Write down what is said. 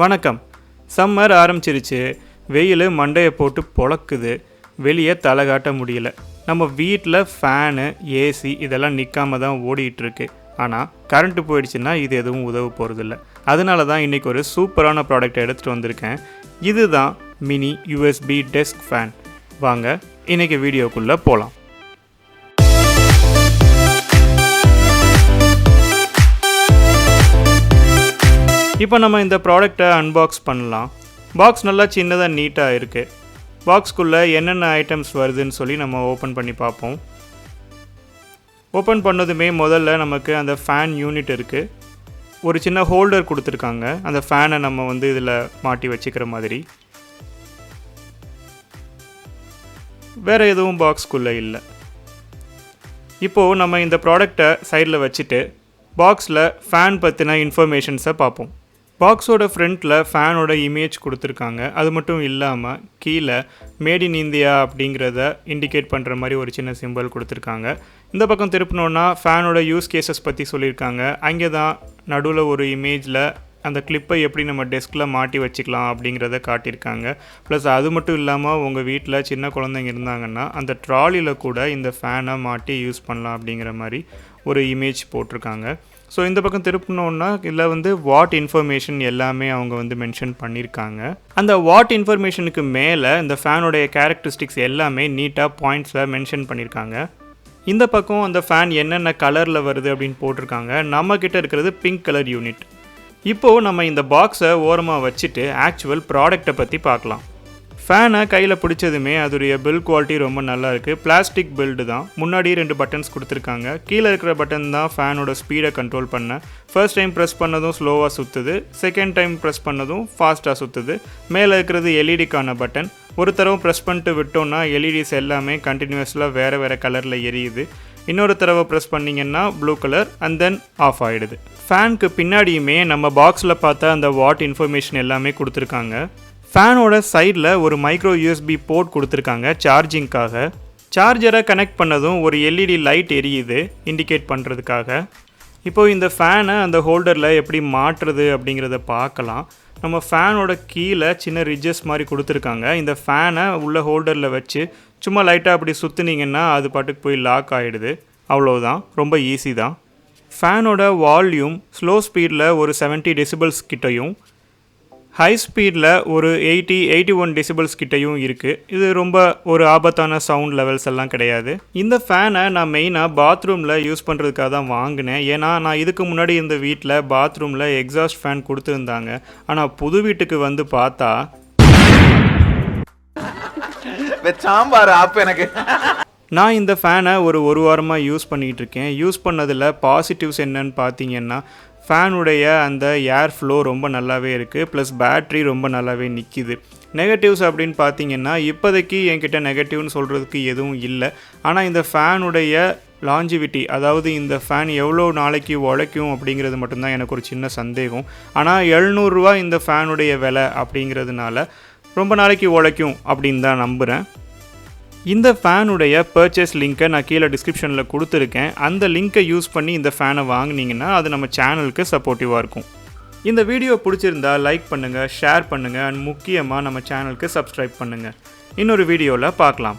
வணக்கம். சம்மர் ஆரம்பிச்சிருச்சு. வெயில் மண்டையை போட்டு பொழக்குது. வெளியே தலை காட்ட முடியல. நம்ம வீட்டில் ஃபேனு ஏசி இதெல்லாம் நிற்காம தான் ஓடிட்டுருக்கு ஆனால் கரண்ட்டு போயிடுச்சுன்னா இது எதுவும் உதவ போகிறதில்ல அதனால தான் இன்றைக்கி ஒரு சூப்பரான ப்ராடக்ட் எடுத்துகிட்டு வந்திருக்கேன். இதுதான் மினி யூஎஸ்பி டெஸ்க் ஃபேன். வாங்க இன்றைக்கி வீடியோக்குள்ளே போகலாம் இப்போ நம்ம இந்த ப்ராடக்டை அன்பாக்ஸ் பண்ணலாம். பாக்ஸ் நல்லா சின்னதாக நீட்டாக இருக்குது பாக்ஸ்க்குள்ளே என்னென்ன ஐட்டம்ஸ் வருதுன்னு சொல்லி நம்ம ஓப்பன் பண்ணி பார்ப்போம். ஓப்பன் பண்ணதுமே முதல்ல நமக்கு அந்த ஃபேன் யூனிட் இருக்குது ஒரு சின்ன ஹோல்டர் கொடுத்துருக்காங்க. அந்த ஃபேனை நம்ம வந்து இதில் மாட்டி வச்சுக்கிற மாதிரி. வேறு எதுவும் பாக்ஸ்க்குள்ளே இல்லை. இப்போது நம்ம இந்த ப்ராடக்டை சைடில் வச்சுட்டு பாக்ஸில் ஃபேன் பற்றின இன்ஃபர்மேஷன்ஸை பார்ப்போம். பாக்ஸோட ஃப்ரண்ட்டில் ஃபேனோட இமேஜ் கொடுத்துருக்காங்க. அது மட்டும் இல்லாமல் கீழே மேட் இன் இந்தியா அப்படிங்கிறத இண்டிகேட் பண்ணுற மாதிரி ஒரு சின்ன சிம்பிள் கொடுத்துருக்காங்க. இந்த பக்கம் திருப்பினோன்னா ஃபேனோட யூஸ் கேசஸ் பற்றி சொல்லியிருக்காங்க. அங்கே தான் நடுவில் ஒரு இமேஜில் அந்த கிளிப்பை எப்படி நம்ம டெஸ்கில் மாட்டி வச்சுக்கலாம் அப்படிங்கிறத காட்டியிருக்காங்க. ப்ளஸ் அது மட்டும் இல்லாமல் உங்கள் வீட்டில் சின்ன குழந்தைங்க இருந்தாங்கன்னா அந்த ட்ராலியில் கூட இந்த ஃபேனை மாட்டி யூஸ் பண்ணலாம் அப்படிங்கிற மாதிரி ஒரு இமேஜ் போட்டிருக்காங்க. ஸோ இந்த பக்கம் திருப்பினோன்னா இல்லை வந்து வாட் இன்ஃபர்மேஷன் எல்லாமே அவங்க வந்து மென்ஷன் பண்ணியிருக்காங்க அந்த வாட் இன்ஃபர்மேஷனுக்கு மேலே இந்த ஃபேனுடைய கேரக்டரிஸ்டிக்ஸ் எல்லாமே நீட்டாக பாயிண்ட்ஸில் மென்ஷன் பண்ணியிருக்காங்க இந்த பக்கம் அந்த ஃபேன் என்னென்ன கலரில் வருது அப்படின்னு போட்டிருக்காங்க. நம்மக்கிட்ட இருக்கிறது பிங்க் கலர் யூனிட் இப்போது நம்ம இந்த பாக்ஸை ஓரமாக வச்சுட்டு ஆக்சுவல் ப்ராடக்ட்டை பற்றி பார்க்கலாம். ஃபேனை கையில் பிடிச்சதுமே அதோடைய பில் குவாலிட்டி ரொம்ப நல்லா இருக்குது பிளாஸ்டிக் பில்டு தான். முன்னாடி ரெண்டு பட்டன்ஸ் கொடுத்துருக்காங்க. கீழே இருக்கிற பட்டன் தான் ஃபேனோட ஸ்பீடை கண்ட்ரோல் பண்ண. ஃபர்ஸ்ட் டைம் ப்ரெஸ் பண்ணதும் ஸ்லோவாக சுற்றுது செகண்ட் டைம் ப்ரெஸ் பண்ணதும் ஃபாஸ்ட்டாக சுற்றுது மேலே இருக்கிறது எல்இடிக்கான பட்டன் ஒரு தடவை ப்ரெஸ் பண்ணிட்டு விட்டோம்னா எல்இடிஸ் எல்லாமே கண்டினியூஸில் வேறு வேறு கலரில் எரியுது. இன்னொரு தடவை ப்ரெஸ் பண்ணிங்கன்னா blue colour and then off ஆகிடுது ஃபேனுக்கு பின்னாடியுமே நம்ம பாக்ஸில் பார்த்தா அந்த வாட் இன்ஃபர்மேஷன் எல்லாமே கொடுத்துருக்காங்க. ஃபேனோட சைடில் ஒரு மைக்ரோ யூஎஸ்பி போர்ட் கொடுத்துருக்காங்க சார்ஜிங்க்காக. சார்ஜரை கனெக்ட் பண்ணதும் ஒரு எல்இடி லைட் எரியுது இண்டிகேட் பண்ணுறதுக்காக இப்போது இந்த ஃபேனை அந்த ஹோல்டரில் எப்படி மாட்டுறது அப்படிங்கிறத பார்க்கலாம். நம்ம ஃபேனோட கீழே சின்ன ரிஜஸ் மாதிரி கொடுத்துருக்காங்க. இந்த ஃபேனை உள்ள ஹோல்டரில் வச்சு சும்மா லைட்டாக அப்படி சுற்றுனீங்கன்னா அது பாட்டுக்கு போய் லாக் ஆகிடுது அவ்வளோதான் ரொம்ப ஈஸி தான். ஃபேனோட வால்யூம் ஸ்லோ ஸ்பீடில் ஒரு 70 டெசிபிள்ஸ் கிட்டையும் ஹை ஸ்பீடில் ஒரு எயிட்டி எயிட்டி ஒன் டெசிபிள்ஸ் கிட்டையும் இருக்குது இது ரொம்ப ஒரு ஆபத்தான சவுண்ட் லெவல்ஸ் எல்லாம் கிடையாது. இந்த ஃபேனை நான் மெயினாக பாத்ரூமில் யூஸ் பண்ணுறதுக்காக தான் வாங்கினேன். ஏன்னா நான் இதுக்கு முன்னாடி இருந்த வீட்டில் பாத்ரூமில் எக்ஸாஸ்ட் ஃபேன் கொடுத்துருந்தாங்க. ஆனால் புது வீட்டுக்கு வந்து பார்த்தா சாம்பார் ஆப் எனக்கு. நான் இந்த ஃபேனை ஒரு ஒரு வாரமாக யூஸ் பண்ணிகிட்டு இருக்கேன் யூஸ் பண்ணதில் பாசிட்டிவ்ஸ் என்னன்னு பார்த்தீங்கன்னா ஃபேனுடைய அந்த ஏர் ஃப்ளோ ரொம்ப நல்லாவே இருக்குது ப்ளஸ் பேட்ரி ரொம்ப நல்லாவே நிற்கிது நெகட்டிவ்ஸ் அப்படின்னு பார்த்தீங்கன்னா இப்போதைக்கு என்கிட்ட நெகட்டிவ்னு சொல்கிறதுக்கு எதுவும் இல்லை. ஆனால் இந்த ஃபேனுடைய லாஞ்சிவிட்டி அதாவது இந்த ஃபேன் எவ்வளோ நாளைக்கு உழைக்கும் அப்படிங்கிறது மட்டும்தான் எனக்கு ஒரு சின்ன சந்தேகம். ஆனால் எழுநூறுரூவா இந்த ஃபேனுடைய விலை அப்படிங்கிறதுனால ரொம்ப நாளைக்கு உழைக்கும் அப்படின்னு தான் நம்புகிறேன் இந்த ஃபேனுடைய பர்ச்சேஸ் லிங்க்கை நான் கீழே டிஸ்கிரிப்ஷனில் கொடுத்துருக்கேன். அந்த லிங்க்கை யூஸ் பண்ணி இந்த ஃபேனை வாங்குனீங்கன்னா அது நம்ம சேனலுக்கு சப்போர்ட்டிவாக இருக்கும். இந்த வீடியோ பிடிச்சிருந்தா லைக் பண்ணுங்கள் ஷேர் பண்ணுங்கள் அண்ட் முக்கியமாக நம்ம சேனலுக்கு சப்ஸ்கிரைப் பண்ணுங்கள் இன்னொரு வீடியோவில் பார்க்கலாம்.